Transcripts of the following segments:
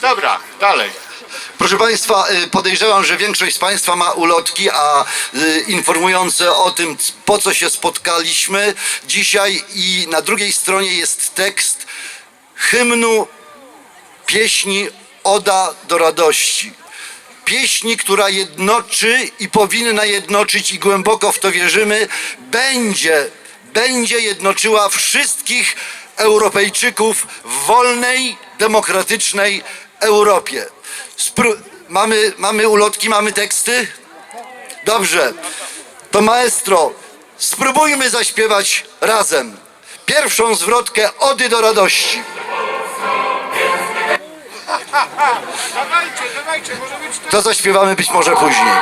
Dobra, dalej. Proszę Państwa, y, podejrzewam, że większość z Państwa ma ulotki, a y, informujące o tym, po co się spotkaliśmy dzisiaj i na drugiej stronie jest tekst hymnu pieśni Oda do radości. Pieśni, która jednoczy i powinna jednoczyć i głęboko w to wierzymy, będzie, będzie jednoczyła wszystkich Europejczyków w wolnej, demokratycznej Europie. Spró- mamy, mamy ulotki, mamy teksty? Dobrze. To maestro, spróbujmy zaśpiewać razem. Pierwszą zwrotkę Ody do radości. Dawajcie, dawajcie, może być to... To zaśpiewamy być może później.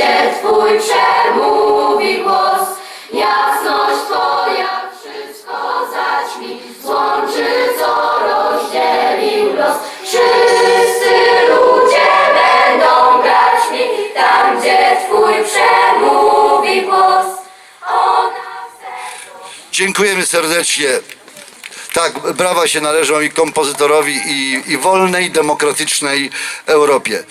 Gdzie Twój przemówi głos. Jasność Twoja wszystko zaćmi, złączy co rozdzielił los. Wszyscy ludzie będą braćmi, tam gdzie Twój przemówi głos. Dziękujemy serdecznie. Tak, brawa się należą i kompozytorowi, i, i wolnej, demokratycznej Europie.